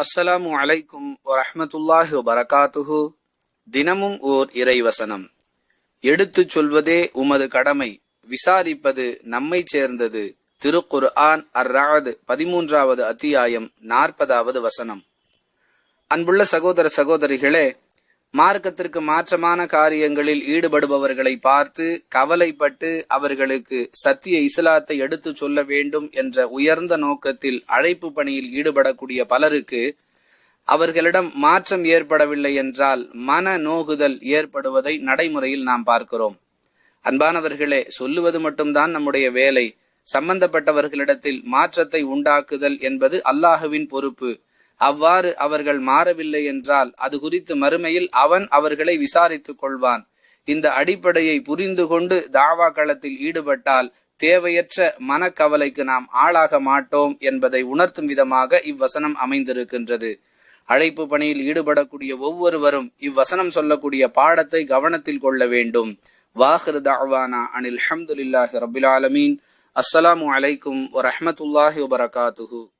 அஸ்ஸலாமு அலைக்கும் வரஹ்மத்துல்லாஹி வரகாத்துஹு தினமும் ஓர் இறைவசனம். எடுத்துச் சொல்வதே உமது கடமை. விசாரிப்பது நம்மை சேர்ந்தது. திருக்குர் ஆன் அர்ராது பதிமூன்றாவது அத்தியாயம் நாற்பதாவது வசனம். அன்புள்ள சகோதர சகோதரிகளே மார்க்கத்திற்கு மாற்றமான காரியங்களில் ஈடுபடுபவர்களை பார்த்து கவலைப்பட்டு அவர்களுக்கு சத்திய இஸ்லாத்தை எடுத்துச் சொல்ல வேண்டும் என்ற உயர்ந்த நோக்கத்தில் அழைப்பு பணியில் ஈடுபடக்கூடிய பலருக்கு அவர்களிடம் மாற்றம் ஏற்படவில்லை என்றால் மன நோகுதல் ஏற்படுவதை நடைமுறையில் நாம் பார்க்கிறோம். அன்பானவர்களே சொல்லுவது மட்டும்தான் நம்முடைய வேலை. சம்பந்தப்பட்டவர்களிடத்தில் மாற்றத்தை உண்டாக்குதல் என்பது அல்லாஹுவின் பொறுப்பு. அவ்வாறு அவர்கள் மாறவில்லை என்றால் அது குறித்து மறுமையில் அவன் அவர்களை விசாரித்துக் கொள்வான். இந்த அடிப்படையை புரிந்து கொண்டு தாவா களத்தில் ஈடுபட்டால் தேவையற்ற மனக்கவலைக்கு நாம் ஆளாக மாட்டோம் என்பதை உணர்த்தும் விதமாக இவ்வசனம் அமைந்திருக்கின்றது. அழைப்பு பணியில் ஈடுபடக்கூடிய ஒவ்வொருவரும் இவ்வசனம் சொல்லக்கூடிய பாடத்தை கவனத்தில் கொள்ள வேண்டும். வாஹிர் தாவானா அனில் ஹம்துல்லாஹி ரபில் ஆலமீன். அஸ்ஸலாமு அலைக்கும் வரஹமத்துல்லாஹி வபரகாத்துஹூ.